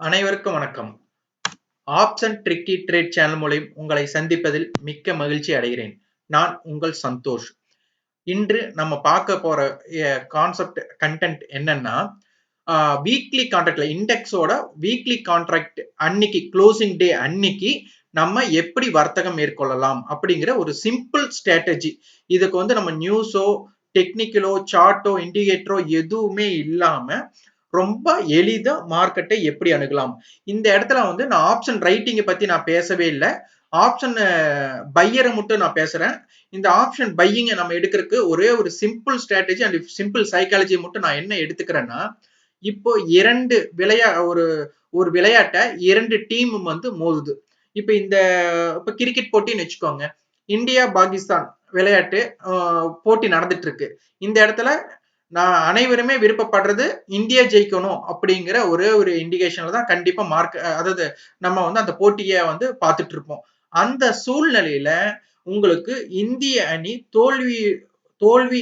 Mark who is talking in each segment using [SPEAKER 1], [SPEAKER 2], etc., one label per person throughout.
[SPEAKER 1] அனைவருக்கும் வணக்கம். Option tricky trade channel மூலம் உங்களை சந்திப்பதில் மிக்க மகிழ்ச்சி அடைகிறேன். நான் உங்கள் சந்தோஷ். இன்று நம்ம பார்க்க போற கான்செப்ட் கண்டென்ட் என்னன்னா வீக்லி கான்ட்ராக்ட்ல இண்டெக்ஸோட வீக்லி கான்ட்ராக்ட் அன்னைக்கு க்ளோசிங் டே அன்னைக்கு நம்ம எப்படி வர்த்தகம் மேற்கொள்ளலாம் அப்படிங்கிற ஒரு சிம்பிள் ஸ்ட்ராட்டஜி இதுக்கு வந்து நம்ம நியூஸோ டெக்னிக்கலோ சார்ட்டோ இண்டிகேட்டரோ எதுவுமே இல்லாம ரொம்ப எளிதா மார்க்கெட்டை எப்படி அணுகலாம்? இந்த இடத்துல வந்து நான் ஆப்ஷன் ரைட்டிங்கை பத்தி நான் பேசவே இல்லை. ஆப்ஷன் பையரை மட்டும் நான் பேசுறேன். இந்த ஆப்ஷன் பையிங்கை நம்ம எடுக்கிறதுக்கு ஒரே ஒரு simple strategy and simple psychology மட்டும் நான் என்ன எடுத்துக்கிறேன்னா இப்போ இரண்டு விளையா ஒரு ஒரு விளையாட்டை இரண்டு டீமும் வந்து மோதுது. இப்போ இந்த இப்போ கிரிக்கெட் போட்டின்னு வச்சுக்கோங்க. இந்தியா பாகிஸ்தான் விளையாட்டு போட்டி நடந்துட்டு இருக்கு. இந்த இடத்துல நான் அனைவருமே விருப்பப்படுறது இந்தியா ஜெயிக்கணும் அப்படிங்கிற ஒரே ஒரு இண்டிகேஷன்ல தான் கண்டிப்பா மார்க் அதாவது நம்ம வந்து அந்த போட்டியை வந்து பார்த்துட்டு இருப்போம். அந்த சூழ்நிலையில உங்களுக்கு இந்திய அணி தோல்வி தோல்வி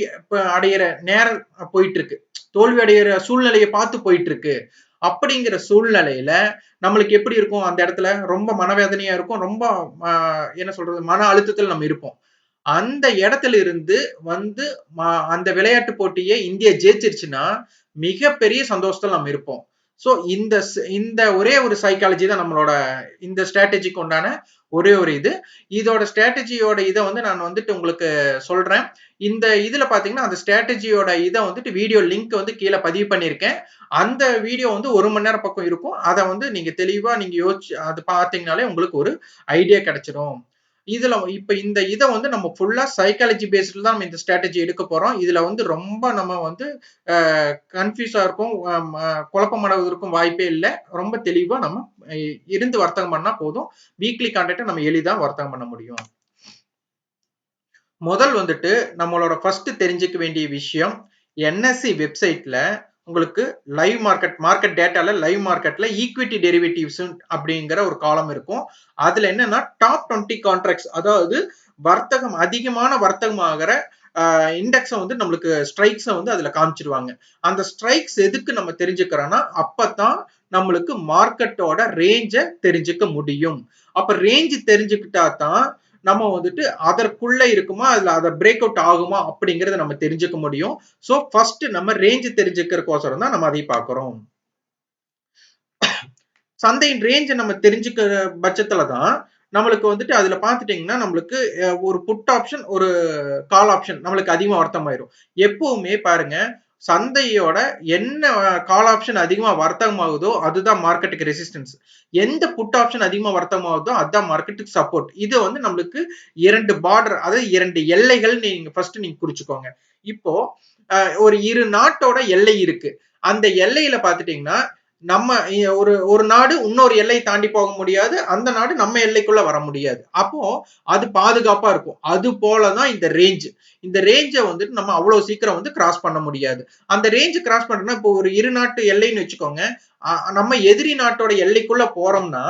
[SPEAKER 1] அடையிற நேரம் போயிட்டு இருக்கு தோல்வி அடைகிற சூழ்நிலையை பார்த்து போயிட்டு இருக்கு அப்படிங்கிற சூழ்நிலையில நம்மளுக்கு எப்படி இருக்கும்? அந்த இடத்துல ரொம்ப மனவேதனையா இருக்கும். ரொம்ப என்ன சொல்றது? மன அழுத்தத்தில் நம்ம இருப்போம். அந்த இடத்துல இருந்து வந்து அந்த விளையாட்டு போட்டியை இந்தியா ஜெயிச்சிருச்சுன்னா மிகப்பெரிய சந்தோஷத்தில் நம்ம இருப்போம். ஸோ இந்த இந்த ஒரே ஒரு சைக்காலஜி தான் நம்மளோட இந்த ஸ்ட்ராட்டஜிக்கு உண்டான ஒரே ஒரு இது. இதோட ஸ்ட்ராட்டஜியோட இதை வந்து நான் வந்துட்டு உங்களுக்கு சொல்றேன். இந்த இதுல பாத்தீங்கன்னா அந்த ஸ்ட்ராட்டஜியோட இதை வந்துட்டு வீடியோ லிங்க் வந்து கீழே பதிவு பண்ணியிருக்கேன். அந்த வீடியோ வந்து ஒரு மணி நேரம் பக்கம் இருக்கும். அதை வந்து நீங்க தெளிவா நீங்க யோசிச்சு அது பார்த்தீங்கனாலே உங்களுக்கு ஒரு ஐடியா கிடைச்சிடும் இதுல இப்ப இந்த இதை வந்து நம்ம ஃபுல்லா சைக்காலஜி பேஸ்ட்ல தான் நம்ம இந்த ஸ்ட்ராட்டஜி எடுக்க போறோம். இதுல வந்து ரொம்ப நம்ம வந்து கன்ஃபியூஸா இருக்கும் குழப்பமடைவதற்கும் வாய்ப்பே இல்லை. ரொம்ப தெளிவா நம்ம இருந்து வர்த்தகம் பண்ணா போதும். வீக்லி கான்டாக்டை நம்ம எளிதா வர்த்தகம் பண்ண முடியும். முதல் வந்துட்டு நம்மளோட ஃபர்ஸ்ட் தெரிஞ்சுக்க வேண்டிய விஷயம் என்எஸ்சி வெப்சைட்ல உங்களுக்கு லைவ் மார்க்கெட் மார்க்கெட் டேட்டால லைவ் மார்க்கெட்ல ஈக்விட்டி டெரிவேட்டிவ்ஸ் அப்படிங்கிற ஒரு காலம் இருக்கும். அதுல என்னன்னா டாப் டுவெண்ட்டி கான்ட்ராக்ட்ஸ் அதாவது வர்த்தகம் அதிகமான வர்த்தகம் ஆகிற இண்டெக்ஸை வந்து நம்மளுக்கு ஸ்ட்ரைக்ஸை வந்து அதில் காமிச்சிருவாங்க. அந்த ஸ்ட்ரைக்ஸ் எதுக்கு நம்ம தெரிஞ்சுக்கிறோன்னா அப்போ தான் நம்மளுக்கு மார்க்கெட்டோட ரேஞ்சை தெரிஞ்சுக்க முடியும். அப்போ ரேஞ்சு தெரிஞ்சுக்கிட்டா தான் நம்ம வந்துட்டு அதற்குள்ள இருக்குமா அதுல அதை பிரேக் அவுட் ஆகுமா அப்படிங்கறத நம்ம தெரிஞ்சுக்க முடியும். சோ ஃபர்ஸ்ட் நம்ம ரேஞ்ச் தெரிஞ்சுக்கிறக்கோசரம் தான் நம்ம அதை பாக்குறோம் சந்தையின் ரேஞ்சை நம்ம தெரிஞ்சுக்கிற பட்சத்துல தான் நம்மளுக்கு வந்துட்டு அதுல பாத்துட்டீங்கன்னா நம்மளுக்கு ஒரு புட் ஆப்ஷன் ஒரு கால் ஆப்ஷன் நம்மளுக்கு அதிகமா அர்த்தமாயிரும் எப்பவுமே பாருங்க சந்தையோட என்ன கால் ஆப்ஷன் அதிகமா வர்த்தகம் ஆகுதோ அதுதான் மார்க்கெட்டுக்கு ரெசிஸ்டன்ஸ் எந்த புட் ஆப்ஷன் அதிகமா வர்த்தகம் ஆகுதோ அதுதான் மார்க்கெட்டுக்கு சப்போர்ட் இது வந்து நம்மளுக்கு இரண்டு பார்டர் அதாவது இரண்டு எல்லைகள் நீங்க ஃபர்ஸ்ட் நீங்க குறிச்சுக்கோங்க. இப்போ ஒரு இரு நாட்டோட எல்லை இருக்கு. அந்த எல்லையில பாத்துட்டீங்கன்னா நம்ம ஒரு ஒரு நாடு இன்னொரு எல்லை தாண்டி போக முடியாது. அந்த நாடு நம்ம எல்லைக்குள்ள வர முடியாது. அப்போ அது பாதுகாப்பா இருக்கும். அது போலதான் இந்த ரேஞ்ச் இந்த ரேஞ்சை வந்துட்டு நம்ம அவ்வளவு சீக்கிரம் வந்து கிராஸ் பண்ண முடியாது. அந்த ரேஞ்ச் கிராஸ் பண்றோம்னா இப்போ ஒரு இரு நாட்டு எல்லைன்னு வச்சுக்கோங்க. நம்ம எதிரி நாட்டோட எல்லைக்குள்ள போறோம்னா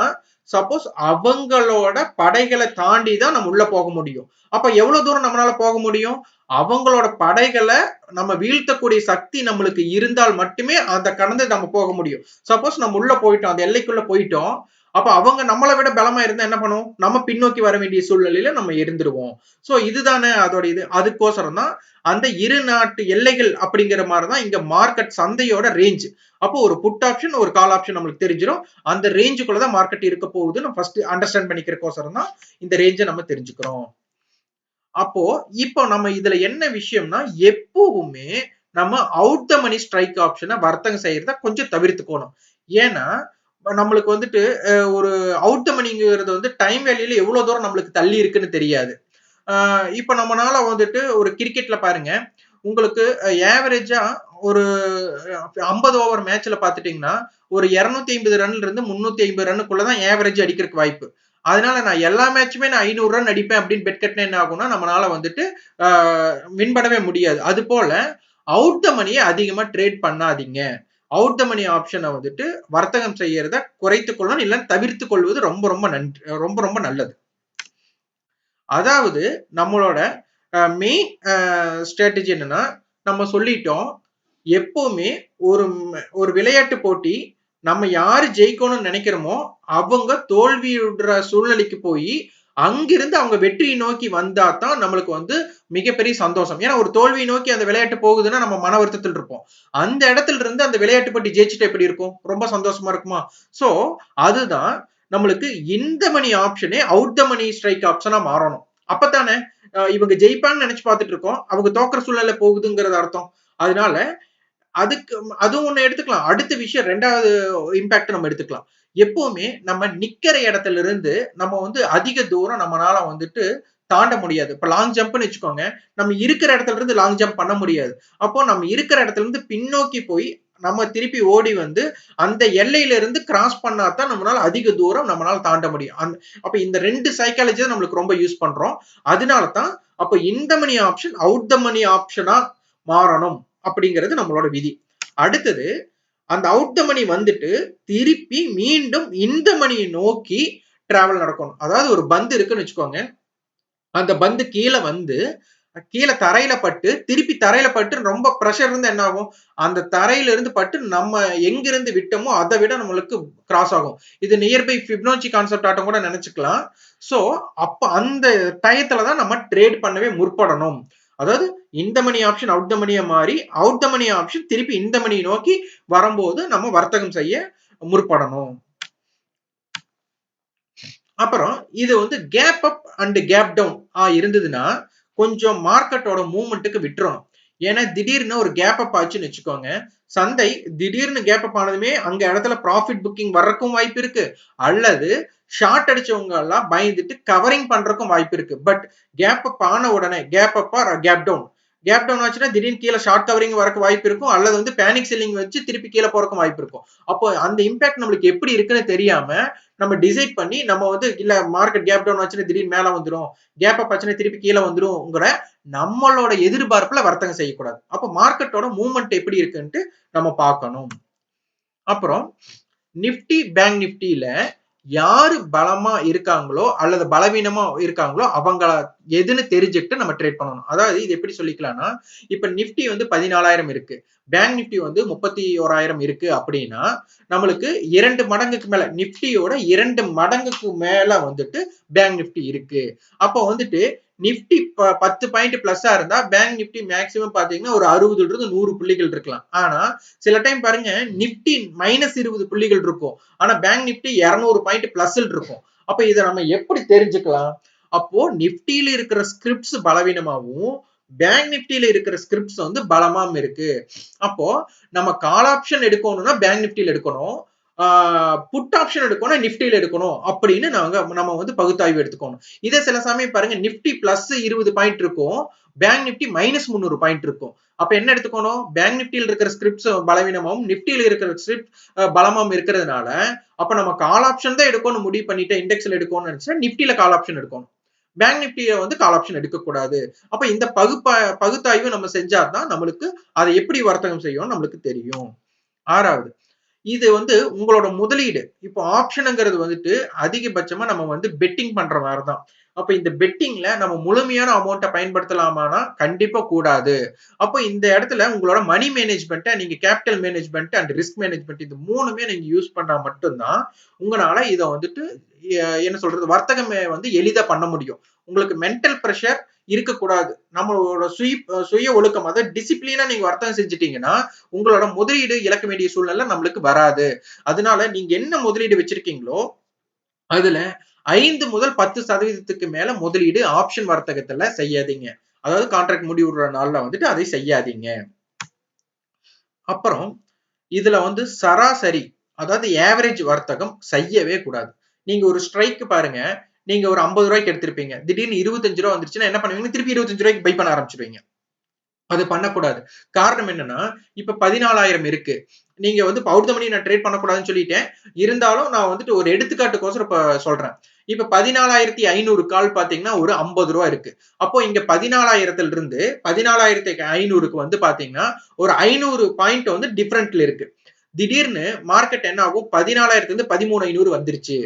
[SPEAKER 1] சப்போஸ் அவங்களோட படைகளை தாண்டி தான் நம்ம உள்ள போக முடியும். அப்ப எவ்வளவு தூரம் நம்மளால போக முடியும்? அவங்களோட படைகளை நம்ம வீழ்த்தக்கூடிய சக்தி நம்மளுக்கு இருந்தால் மட்டுமே அந்த கடந்து நம்ம போக முடியும். சப்போஸ் நம்ம உள்ள போயிட்டோம் அந்த எல்லைக்குள்ள போயிட்டோம். அப்ப அவங்க நம்மளை விட பலமா இருந்தா என்ன பண்ணுவோம்? நம்ம பின்னோக்கி வர வேண்டிய சூழ்நிலையில நம்ம இருந்துருவோம். சோ இதுதானே அதோட இது. அதுக்கோசரம் தான் அந்த இரு நாட்டு எல்லைகள் அப்படிங்கிற மாதிரிதான் இங்க மார்க்கெட் சந்தையோட ரேஞ்ச் அப்போ ஒரு புட் ஆப்ஷன் ஒரு கால் ஆப்ஷன் நம்மளுக்கு தெரிஞ்சிடும் அந்த ரேஞ்சுக்குள்ளதான் மார்க்கெட் இருக்க போகுதுன்னு ஃபர்ஸ்ட் அண்டர்ஸ்டாண்ட் பண்ணிக்கிறக்கோசரம் தான் இந்த ரேஞ்சை நம்ம தெரிஞ்சுக்கிறோம். அப்போ இப்போ நம்ம இதுல என்ன விஷயம்னா எப்பவுமே நம்ம அவுட் த மணி ஸ்ட்ரைக் ஆப்ஷனை வர்த்தகம் செய்யறத கொஞ்சம் தவிர்த்துக்கணும். ஏன்னா நம்மளுக்கு வந்துட்டு ஒரு அவுட் மணிங்கிறது வந்து டைம் வேலையில எவ்வளவு தூரம் நம்மளுக்கு தள்ளி இருக்குன்னு தெரியாது. இப்போ நம்மனால வந்துட்டு ஒரு கிரிக்கெட்ல பாருங்க. உங்களுக்கு ஏவரேஜா ஒரு ஐம்பது ஓவர் மேட்ச்ல பாத்துட்டீங்கன்னா ஒரு இருநூத்தி ஐம்பது ரன்ல இருந்து முன்னூத்தி ஐம்பது ரன்னுக்குள்ளதான் ஏவரேஜ் அடிக்கிறதுக்கு வாய்ப்பு. அதனால நான் எல்லா மேட்சுமே நான் ஐநூறு ரன் அடிப்பேன் அப்படின்னு பெட் கட்டினா என்ன ஆகும்னா நம்மளால வந்துட்டு வின் பண்ணவே முடியாது. அது போல அவுட் த மணியை அதிகமா ட்ரேட் பண்ணாதீங்க. அவுட் த மணி ஆப்ஷனை வந்துட்டு வர்த்தகம் செய்யறத குறைத்து கொள்ளணும் இல்லை தவிர்த்து கொள்வது ரொம்ப ரொம்ப நன்றி ரொம்ப ரொம்ப நல்லது. அதாவது நம்மளோட மெயின் ஸ்ட்ராட்டஜி என்னன்னா நம்ம சொல்லிட்டோம் எப்பவுமே ஒரு ஒரு விளையாட்டு போட்டி நம்ம யாரு ஜெயிக்கணும்னு நினைக்கிறோமோ அவங்க தோல்வியுடுற சூழ்நிலைக்கு போய் அங்கிருந்து அவங்க வெற்றியை நோக்கி வந்தா தான் நம்மளுக்கு வந்து மிகப்பெரிய சந்தோஷம். ஏன்னா ஒரு தோல்வியை நோக்கி அந்த விளையாட்டு போகுதுன்னா நம்ம மன வருத்தத்தில் இருப்போம். அந்த இடத்துல இருந்து அந்த விளையாட்டு பற்றி ஜெயிச்சுட்டு எப்படி இருக்கும்? ரொம்ப சந்தோஷமா இருக்குமா? சோ அதுதான் நம்மளுக்கு இந்த மணி ஆப்ஷனே அவுட் த மணி ஸ்ட்ரைக் ஆப்ஷனா மாறணும். அப்பத்தானே இவங்க ஜெயிப்பான்னு நினைச்சு பார்த்துட்டு இருக்கோம். அவங்க தோக்கிற சூழ்நிலை போகுதுங்கிறது அர்த்தம். அதனால அதுக்கு அதுவும் ஒண்ணு எடுத்துக்கலாம். அடுத்த விஷயம் ரெண்டாவது இம்பாக்ட் நம்ம எடுத்துக்கலாம். எப்பவுமே நம்ம நிக்கிற இடத்துல இருந்து நம்ம வந்து அதிக தூரம் நம்மளால வந்துட்டு தாண்ட முடியாது. இப்ப லாங் ஜம்ப்னு வச்சுக்கோங்க. நம்ம இருக்கிற இடத்துல இருந்து லாங் ஜம்ப் பண்ண முடியாது. அப்போ நம்ம இருக்கிற இடத்துல இருந்து பின்னோக்கி போய் நம்ம திருப்பி ஓடி வந்து அந்த எல்லையில இருந்து கிராஸ் பண்ணாதான் நம்மளால அதிக தூரம் நம்மளால தாண்ட முடியும். அந்த அப்ப இந்த ரெண்டு சைக்காலஜி தான் நம்மளுக்கு ரொம்ப யூஸ் பண்றோம். அதனால தான் அப்ப இந்த மணி ஆப்ஷன் அவுட் த மணி ஆப்ஷனா மாறணும். அப்படிங்கிறது நம்மளோட விதி. அடுத்தது அந்த அவுட் த மணி வந்துட்டு திருப்பி மீண்டும் இந்த மணியை நோக்கி டிராவல் நடக்கணும். அதாவது ஒரு பந்து இருக்குன்னு வச்சுக்கோங்க. அந்த பந்து கீழே வந்து கீழே தரையில பட்டு திருப்பி தரையில பட்டு ரொம்ப ப்ரெஷர் இருந்து என்ன ஆகும்? அந்த தரையில இருந்து பட்டு நம்ம எங்கிருந்து விட்டோமோ அதை விட நம்மளுக்கு கிராஸ் ஆகும். இது நியர்பை பிப்னோச்சி கான்செப்ட் ஆட்டம் கூட நினைச்சுக்கலாம். ஸோ அப்ப அந்த டயத்துல தான் நம்ம ட்ரேட் பண்ணவே முற்படணும். அதாவது இந்த மணி ஆப்ஷன் அவுட் த மணியை மாறி அவுட் த மணி ஆப்ஷன் திருப்பி இந்த மணியை நோக்கி வரும்போது நம்ம வர்த்தகம் செய்ய முற்படணும். அப்புறம் இது வந்து gap up and gap down ஆ இருந்ததுன்னா கொஞ்சம் மார்க்கெட்டோட மூவ்மெண்ட்டுக்கு விட்டுறணும் ஏன்னா திடீர்னு ஒரு கேப் அப் ஆச்சுன்னு வச்சுக்கோங்க. சந்தை திடீர்னு கேப் அப் ஆனதுமே அங்க இடத்துல ப்ராஃபிட் புக்கிங் வர்றதுக்கும் வாய்ப்பு இருக்கு. அல்லது ஷார்ட் அடிச்சவங்க எல்லாம் பயந்துட்டு கவரிங் பண்றதுக்கும் வாய்ப்பு இருக்கு. பட் கேப் அப் ஆன உடனே கேப் அப்பா கேப் டவுன் கேப் டவுன் ஆச்சுன்னா திடீர்னு கீழே ஷார்ட் கவரிங் வரக்கு வாய்ப்பு இருக்கும். அல்லது வந்து பேனிக் செல்லிங் வச்சு திருப்பி கீழே போறக்கும் வாய்ப்பு இருக்கும். அப்போ அந்த இம்பாக்ட் நம்மளுக்கு எப்படி இருக்குன்னு தெரியாம நம்ம டிசைட் பண்ணி நம்ம வந்து இல்ல மார்க்கெட் கேப் டவுன் ஆச்சுன்னா திடீர்னு மேல வந்துடும் கேப் அப் ஆச்சுன்னா திருப்பி கீழே வந்துரும்ங்கிற நம்மளோட எதிர்பார்ப்புல வர்த்தகம் செய்யக்கூடாது. அப்போ மார்க்கெட்டோட மூவ்மெண்ட் எப்படி இருக்குன்ட்டு நம்ம பார்க்கணும். அப்புறம் நிப்டி பேங்க் நிப்டியில யாரு பலமா இருக்காங்களோ அல்லது பலவீனமா இருக்காங்களோ அவங்கள எதுன்னு தெரிஞ்சுக்கிட்டு நம்ம ட்ரேட் பண்ணணும். அதாவது இது எப்படி சொல்லிக்கலாம்னா இப்ப நிப்டி வந்து பதினாலாயிரம் இருக்கு. பேங்க் நிப்டி வந்து முப்பத்தி ஓராயிரம் இருக்கு அப்படின்னா நம்மளுக்கு இரண்டு மடங்குக்கு மேல நிப்டியோட இரண்டு மடங்குக்கு மேல வந்துட்டு பேங்க் நிப்டி இருக்கு. அப்போ வந்துட்டு நிப்டி பத்து பாயிண்ட் பிளஸ்ஸா இருந்தா பேங்க் நிப்டி மேக்சிமம் பாத்தீங்கன்னா ஒரு அறுபதுல இருந்து நூறு புள்ளிகள் இருக்கலாம். ஆனா சில டைம் பாருங்க நிப்டி மைனஸ் இருபது புள்ளிகள் இருக்கும். ஆனா பேங்க் நிப்டி இருநூறு பாயிண்ட் பிளஸ்ல இருக்கும். அப்ப இதை நம்ம எப்படி தெரிஞ்சுக்கலாம்? அப்போ நிப்டியில இருக்கிற ஸ்கிரிப்ட்ஸ் பலவீனமாகவும் பேங்க் நிப்டியில இருக்கிற ஸ்கிரிப்ட்ஸ் வந்து பலமாம் இருக்கு. அப்போ நம்ம கால் ஆப்ஷன் எடுக்கணும்னா பேங்க் நிப்டியில எடுக்கணும். புட் ஆப்ஷன் எடுக்கணும் நிப்டியில எடுக்கணும் அப்படின்னு நாங்க நம்ம வந்து பகுத்தாய்வு எடுத்துக்கணும். இதே சில சமயம் பாருங்க நிப்டி பிளஸ் இருபது பாயிண்ட் இருக்கும் பேங்க் நிப்டி மைனஸ் முந்நூறு பாயிண்ட் இருக்கும். அப்ப என்ன எடுத்துக்கணும்? பேங்க் நிப்டியில் இருக்கிற ஸ்கிரிப்ட்ஸ் பலவீனமாகவும் நிப்டியில் இருக்கிற ஸ்கிரிப்ட் பலமும் இருக்கிறதுனால அப்ப நம்ம கால் ஆப்ஷன் தான் எடுக்கணும் முடிவு பண்ணிட்டு இண்டெக்ஸ்ல எடுக்கணும்னு நினைச்சா நிப்டியில கால் ஆப்ஷன் எடுக்கணும். பேங்க் நிப்டியை வந்து கால் ஆப்ஷன் எடுக்கக்கூடாது. அப்ப இந்த பகுப்பா பகுத்தாய்வு நம்ம செஞ்சாதான் நம்மளுக்கு அதை எப்படி வர்த்தகம் செய்யும் நம்மளுக்கு தெரியும். ஆறாவது இது வந்து உங்களோட முதலீடு. இப்போ ஆப்ஷனுங்கிறது வந்துட்டு அதிகபட்சமா நம்ம வந்து பெட்டிங் பண்ற மாதிரி தான் அப்ப இந்த பெட்டிங்ல நம்ம முழுமையான அமௌண்ட்டை பயன்படுத்தலாமானா கண்டிப்பா கூடாது. அப்போ இந்த இடத்துல உங்களோட மணி மேனேஜ்மெண்ட்டை நீங்க capital management and risk management இது மூணுமே நீங்க யூஸ் பண்ணா மட்டும்தான் உங்களால இதை வந்துட்டு என்ன சொல்றது வர்த்தகமே வந்து எளிதா பண்ண முடியும். உங்களுக்கு மென்டல் ப்ரெஷர் இருக்கக்கூடாது. நம்மளோட சுய சுய ஒழுக்கம் அதாவது டிசிப்ளினா நீங்க வர்த்தகம் செஞ்சுட்டீங்கன்னா உங்களோட முதலீடு இழக்க வேண்டிய சூழ்நிலை நம்மளுக்கு வராது. அதனால நீங்க என்ன முதலீடு வச்சிருக்கீங்களோ அதுல ஐந்து முதல் பத்து சதவீதத்துக்கு மேல முதலீடு ஆப்ஷன் வர்த்தகத்துல செய்யாதீங்க. அதாவது கான்ட்ராக்ட் முடிவுற நாள்ல வந்துட்டு அதை செய்யாதீங்க. அப்புறம் இதுல வந்து சராசரி அதாவது ஏவரேஜ் வர்த்தகம் செய்யவே கூடாது. நீங்க ஒரு ஸ்ட்ரைக் பாருங்க நீங்க ஒரு ஐம்பது ரூபாய்க்கு எடுத்திருப்பீங்க. திடீர்னு இருபத்தஞ்சு ரூபா வந்துருச்சுன்னா என்ன பண்ணுவீங்க? திருப்பி இருபத்தஞ்சு ரூபாய்க்கு பை பண்ண ஆரம்பிச்சிருவீங்க. அது பண்ணக்கூடாது. காரணம் என்னன்னா இப்ப பதினாலாயிரம் இருக்கு. நீங்க வந்து பவுட் நான் ட்ரேட் பண்ணக்கூடாதுன்னு சொல்லிட்டேன். இருந்தாலும் நான் வந்துட்டு ஒரு எடுத்துக்காட்டுக்கோசரம் இப்ப சொல்றேன். இப்ப பதினாலாயிரத்தி ஐநூறு கால் பாத்தீங்கன்னா ஒரு ஐம்பது ரூபா இருக்கு. அப்போ இங்க பதினாலாயிரத்துல இருந்து பதினாலாயிரத்தி ஐநூறுக்கு வந்து பாத்தீங்கன்னா ஒரு ஐநூறு பாயிண்ட் வந்து டிஃபரெண்ட்ல இருக்கு. திடீர்னு மார்க்கெட் என்ன ஆகும்? பதினாலாயிரத்துல இருந்து பதிமூணு ஐநூறு வந்துருச்சு.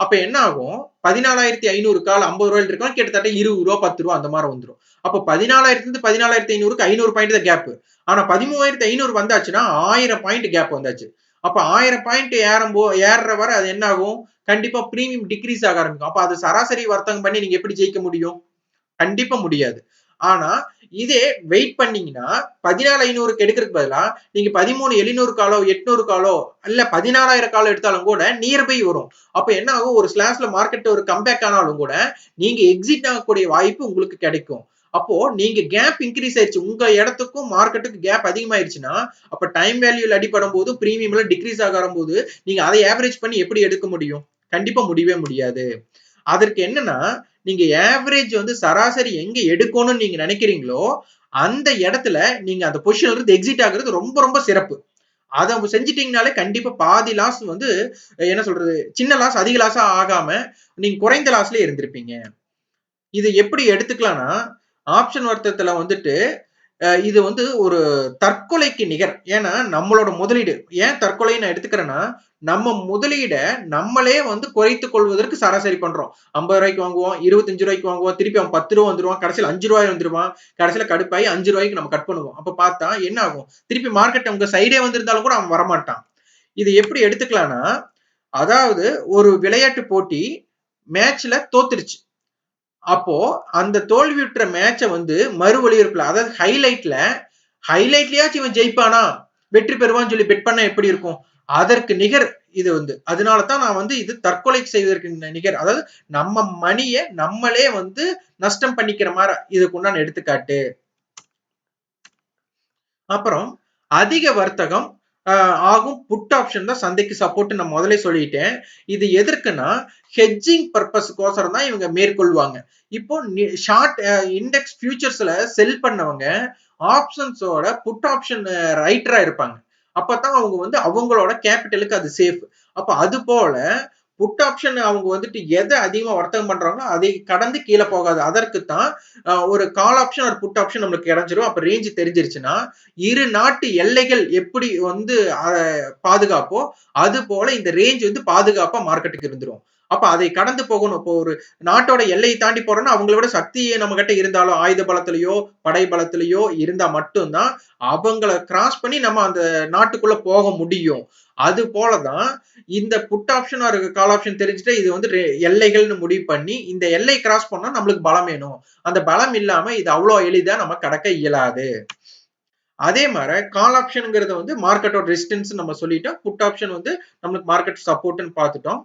[SPEAKER 1] அப்ப என்ன ஆகும்? பதினாலாயிரத்தி ஐநூறு கால் ஐம்பது ரூபாயில் இருக்கலாம் கிட்டத்தட்ட இருபது ரூபா பத்து ரூபா அந்த மாதிரி வந்துடும் அப்போ பதினாலாயிரத்துல இருந்து பதினாலாயிரத்தி ஐநூறுக்கு ஐநூறு பாயிண்ட் தான் கேப் ஆனா பதிமூவாயிரத்தி ஐநூறு வந்தாச்சுன்னா ஆயிரம் பாயிண்ட் கேப் வந்தாச்சு. அப்ப ஆயிரம் பாயிண்ட் ஏறும் போ ஏறுற வரை அது என்ன ஆகும் கண்டிப்பா பிரீமியம் டிக்ரீஸ் ஆக ஆரம்பிக்கும். அப்ப அது சராசரி வர்த்தகம் பண்ணி நீங்க எப்படி ஜெயிக்க முடியும்? கண்டிப்பா முடியாது. ஆனா இதே வெயிட் பண்ணீங்கன்னா பதினாலு ஐநூறுக்கு எடுக்கிறதுக்கு பதிலா நீங்க பதிமூணு எழுநூறு காலோ எட்நூறு காலோ இல்ல பதினாறாயிரம் காலோ எடுத்தாலும் கூட நியர்பை வரும். அப்ப என்ன ஆகும் ஒரு ஸ்லாஷ்ல மார்க்கெட் ஒரு கம்பேக் ஆனாலும் கூட நீங்க எக்ஸிட் ஆகக்கூடிய வாய்ப்பு உங்களுக்கு கிடைக்கும். அப்போ நீங்க கேப் இன்க்ரீஸ் ஆயிருச்சு உங்க இடத்துக்கும் மார்க்கெட்டுக்கு கேப் அதிகமாயிருச்சுன்னா அப்ப டைம் வேல்யூல அடிப்படும் போது பிரீமியம்ல டிக்ரீஸ் ஆக போது நீங்க அதை ஆவரேஜ் பண்ணி எப்படி எடுக்க முடியும்? கண்டிப்பா முடியவே முடியாது. அதற்கு என்னன்னா நீங்க ஆவரேஜ் வந்து சராசரி எங்க எடுக்கணும்னு நீங்க நினைக்கிறீங்களோ அந்த இடத்துல நீங்க அந்த பொசிஷன்ல இருந்து எக்ஸிட் ஆகுறது ரொம்ப ரொம்ப சிறப்பு. அதை செஞ்சிட்டீங்கனாலே கண்டிப்பா பாதி லாஸ் வந்து என்ன சொல்றது சின்ன லாஸ் அதிக லாஸா ஆகாம நீங்க குறைந்த லாஸ்ல இருந்திருப்பீங்க. இது எப்படி எடுத்துக்கலாம்னா ஆப்ஷன் வர்த்தகத்துல வந்துட்டு இது வந்து ஒரு தற்கொலைக்கு நிகர். ஏன்னா நம்மளோட முதலீடு. ஏன் தற்கொலை நான் எடுத்துக்கிறேன்னா நம்ம முதலீட நம்மளே வந்து குறைத்து கொள்வதற்கு சராசரி பண்றோம். ஐம்பது ரூபாய்க்கு வாங்குவோம் இருபத்தஞ்சு ரூபாய்க்கு வாங்குவோம் திருப்பி அவன் பத்து ரூபா வந்துருவான் கடைசியில் அஞ்சு ரூபாய் வந்துருவான். கடைசியில கடுப்பாயி அஞ்சு ரூபாய்க்கு நம்ம கட் பண்ணுவோம். அப்ப பார்த்தா என்ன ஆகும்? திருப்பி மார்க்கெட் உங்க சைடே வந்திருந்தாலும் கூட அவன் வரமாட்டான். இது எப்படி எடுத்துக்கலாம்னா அதாவது ஒரு விளையாட்டு போட்டி மேட்ச்ல தோத்துருச்சு. அப்போ அந்த தோல்வியுற்ற மேட்சை வந்து மறு ஒளிபரப்புல அதாவது ஹைலைட்ல ஹைலைட்லயாச்சும் இவன் ஜெயிப்பானா? வெற்றி பெறுவான்னு சொல்லி பெட் பண்ண எப்படி இருக்கும்? அதற்கு நிகர் இது வந்து. அதனால தான் நான் வந்து இது தற்கொலை செய்வதற்கு நிகர். அதாவது நம்ம மணிய நம்மளே வந்து நஷ்டம் பண்ணிக்கிற மாதிரி இதுக்கு உண்டான எடுத்துக்காட்டு. அப்புறம் அதிக வர்த்தகம் ஆகும். புட் ஆப்ஷன் தான் சந்தைக்கு சப்போர்ட் நான் முதலே சொல்லிட்டேன். இது எதற்குன்னா ஹெட்ஜிங் பர்பஸ்க்கோசரம் தான் இவங்க மேற்கொள்வாங்க. இப்போ ஷார்ட் இண்டெக்ஸ் ஃபியூச்சர்ஸ்ல செல் பண்ணவங்க ஆப்ஷன்ஸோட புட் ஆப்ஷன் ரைட்டரா இருப்பாங்க. அப்பதான் அவங்க வந்து அவங்களோட கேபிட்டலுக்கு அது சேஃப் அப்ப அது போல புட் ஆப்ஷன் அவங்க வந்துட்டு எதை அதிகமா வர்த்தகம் பண்றாங்களோ அதை கடந்து கீழே போகாது. அதற்கு தான் ஒரு கால் ஆப்ஷன் ஒரு புட் ஆப்ஷன் நம்மளுக்கு கிடைச்சிரும் அப்போ ரேஞ்ச் தெரிஞ்சிருச்சுன்னா இரு நாட்டு எல்லைகள் எப்படி வந்து பாதுகாப்போ அது போல இந்த ரேஞ்ச் வந்து பாதுகாப்பா மார்க்கெட்டுக்கு இருந்துரும். அப்ப அதை கடந்து போகணும். இப்போ ஒரு நாட்டோட எல்லையை தாண்டி போறோம்னா அவங்களோட சக்தி நம்ம கிட்ட இருந்தாலும் ஆயுத பலத்திலேயோ படை பலத்திலேயோ இருந்தா மட்டும்தான் அவங்கள கிராஸ் பண்ணி நம்ம அந்த நாட்டுக்குள்ள போக முடியும். அது போலதான் இந்த புட் ஆப்ஷன் ஒரு கால் ஆப்ஷன் தெரிஞ்சுட்டு இது வந்து எல்லைகள்னு முடிவு பண்ணி இந்த எல்லை கிராஸ் பண்ணா நம்மளுக்கு பலம் வேணும். அந்த பலம் இல்லாம இது அவ்வளவு எளிதா நம்ம கடக்க இயலாது. அதே மாதிரி கால் ஆப்ஷனுங்கிறத வந்து மார்க்கெட்டோட ரெசிஸ்டன்ஸ் நம்ம சொல்லிட்டோம். புட் ஆப்ஷன் வந்து நம்மளுக்கு மார்க்கெட் சப்போர்ட்னு பார்த்துட்டோம்.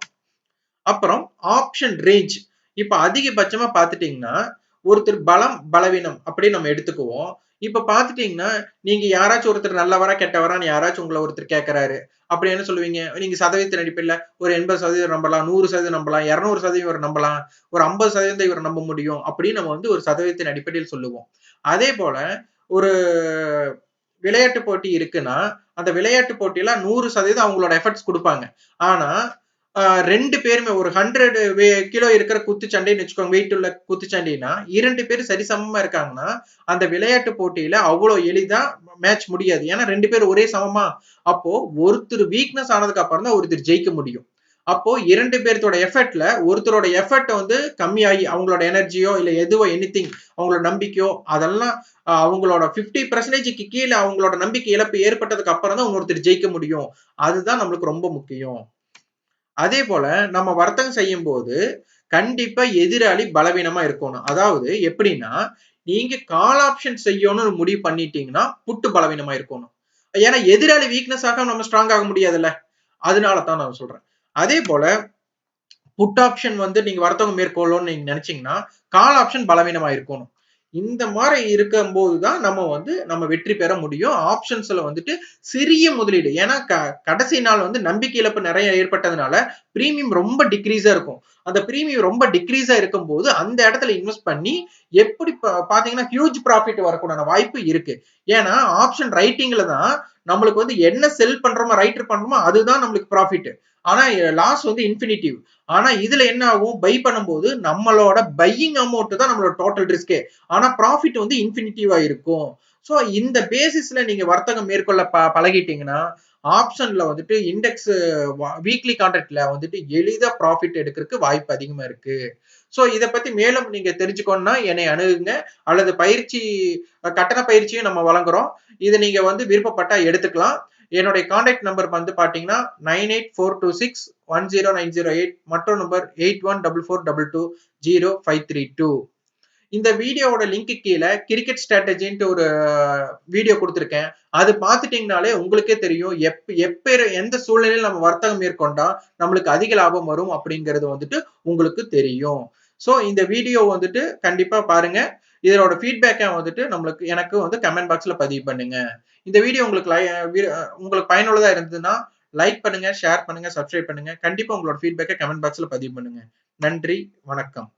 [SPEAKER 1] அப்புறம் ஆப்ஷன் ரேஞ்ச் இப்ப அதிகபட்சமா பாத்துட்டீங்கன்னா ஒருத்தர் பலம் பலவீனம் அப்படின்னு நம்ம எடுத்துக்குவோம். இப்ப பாத்துட்டீங்கன்னா நீங்க யாராச்சும் ஒருத்தர் நல்லவரா கெட்டவரான்னு யாராச்சும் உங்களை ஒருத்தர் கேட்கறாரு அப்படி என்ன சொல்லுவீங்க? நீங்க சதவீதத்தின் அடிப்படையில் ஒரு எண்பது சதவீதம் நம்பலாம் நூறு சதவீதம் நம்பலாம் இரநூறு சதவீதம் இவர் நம்பலாம் ஒரு ஐம்பது சதவீதம் இவர் நம்ப முடியும் அப்படின்னு நம்ம வந்து ஒரு சதவீதத்தின் அடிப்படையில் சொல்லுவோம். அதே போல ஒரு விளையாட்டு போட்டி இருக்குன்னா அந்த விளையாட்டு போட்டியில நூறு சதவீதம் அவங்களோட எஃபர்ட்ஸ் கொடுப்பாங்க. ஆனா ரெண்டு பேருமே ஒரு ஹண்ட்ரட் கிலோ இருக்கிற குத்துச்சண்டைன்னு வச்சுக்கோங்க வெயிட் உள்ள குத்துச்சண்டைனா இரண்டு பேர் சரிசமமா இருக்காங்கன்னா அந்த விளையாட்டு போட்டியில அவ்வளோ எளிதா மேட்ச் முடியாது. ஏன்னா ரெண்டு பேரும் ஒரே சமமா? அப்போ ஒருத்தர் வீக்னஸ் ஆனதுக்கு அப்புறம் தான் ஒருத்தர் ஜெயிக்க முடியும். அப்போ இரண்டு பேர்த்தோட எஃபர்ட்ல ஒருத்தரோட எஃபர்ட் வந்து கம்மியாகி அவங்களோட எனர்ஜியோ இல்ல எதுவோ எனிதிங் அவங்களோட நம்பிக்கையோ அதெல்லாம் அவங்களோட பிப்டி பர்சன்டேஜுக்கு கீழே அவங்களோட நம்பிக்கை இழப்பு ஏற்பட்டதுக்கு அப்புறம் தான் ஒருத்தர் ஜெயிக்க முடியும். அதுதான் நம்மளுக்கு ரொம்ப முக்கியம். அதே போல நம்ம வர்த்தகம் செய்யும் போது கண்டிப்பா எதிராளி பலவீனமா இருக்கணும். அதாவது எப்படின்னா நீங்க கால் ஆப்ஷன் செய்யணும்னு முடிவு பண்ணிட்டீங்கன்னா புட்டு பலவீனமா இருக்கணும். ஏன்னா எதிராளி வீக்னஸ் ஆக நம்ம ஸ்ட்ராங் ஆக முடியாதுல்ல. அதனால தான் நான் சொல்றேன். அதே போல புட் ஆப்ஷன் வந்து நீங்க வர்த்தகம் மேற்கொள்ளணும்னு நீங்க நினைச்சீங்கன்னா கால் ஆப்ஷன் பலவீனமா இருக்கணும். இந்த மாதிரி இருக்கும்போது தான் நம்ம வந்து நம்ம வெற்றி பெற முடியும். ஆப்ஷன்ஸ்ல வந்துட்டு சிறிய முதலீடு. ஏன்னா கடைசி நாள் வந்து நம்பிக்கை இழப்பு நிறைய ஏற்பட்டதுனால பிரீமியம் ரொம்ப டிக்ரீஸா இருக்கும். அந்த பிரீமியம் ரொம்ப டிக்ரீஸா இருக்கும் போது அந்த இடத்துல இன்வெஸ்ட் பண்ணி எப்படி பாத்தீங்கன்னா ஹியூஜ் ப்ராஃபிட் வரக்கூடான வாய்ப்பு இருக்கு. ஏன்னா ஆப்ஷன் ரைட்டிங்ல தான் நம்மளுக்கு வந்து என்ன செல் பண்றோமோ ரைட்டர் பண்றோமோ அதுதான் நம்மளுக்கு ப்ராஃபிட் ஆனா லாஸ் வந்து இன்ஃபினிட்டிவ் ஆனா இதுல என்ன ஆகும்? பை பண்ணும்போது நம்மளோட பையிங் அமௌண்ட் தான் நம்மளோட டோட்டல் ரிஸ்கே ஆனா ப்ராஃபிட் வந்து இன்ஃபினிட்டிவா இருக்கும். ஸோ இந்த பேசிஸ்ல நீங்க வர்த்தகம் மேற்கொள்ள ப பழகிட்டீங்கன்னா ஆப்ஷன்ல வந்துட்டு இண்டெக்ஸ் வீக்லி கான்ட்ராக்ட்ல வந்துட்டு எளிதா ப்ராஃபிட் எடுக்கிறதுக்கு வாய்ப்பு அதிகமா இருக்கு. ஸோ இதை பத்தி மேலும் நீங்க தெரிஞ்சுக்கணும்னா என்னை அணுகுங்க. அல்லது பயிற்சி கட்டண பயிற்சியும் நம்ம வழங்குறோம். இதை நீங்க வந்து விருப்பப்பட்டா எடுத்துக்கலாம். என்னுடைய கான்டாக்ட் நம்பர் வந்து பாத்தீங்கன்னா nine eight four two six one zero nine zero eight மற்றொரு number eight one double four double two zero five three two இந்த வீடியோவோட லிங்க் கீழே கிரிக்கெட் ஸ்ட்ராட்டஜின்ட்டு ஒரு வீடியோ கொடுத்துருக்கேன். அது பார்த்துட்டிங்கனாலே உங்களுக்கே தெரியும் எப் எப்ப எந்த சூழ்நிலையில் நம்ம வர்த்தகம் மேற்கொண்டா நம்மளுக்கு அதிக லாபம் வரும் அப்படிங்கிறது வந்துட்டு உங்களுக்கு தெரியும். ஸோ இந்த வீடியோ வந்துட்டு கண்டிப்பாக பாருங்க. இதோட ஃபீட்பேக்கை வந்துட்டு நம்மளுக்கு எனக்கு வந்து கமெண்ட் பாக்ஸில் பதிவு பண்ணுங்க. இந்த வீடியோ உங்களுக்கு உங்களுக்கு பயனுள்ளதாக இருந்ததுன்னா லைக் பண்ணுங்க ஷேர் பண்ணுங்க சப்ஸ்கிரைப் பண்ணுங்க. கண்டிப்பாக உங்களோட ஃபீட்பேக்கை கமெண்ட் பாக்ஸில் பதிவு பண்ணுங்க. நன்றி வணக்கம்.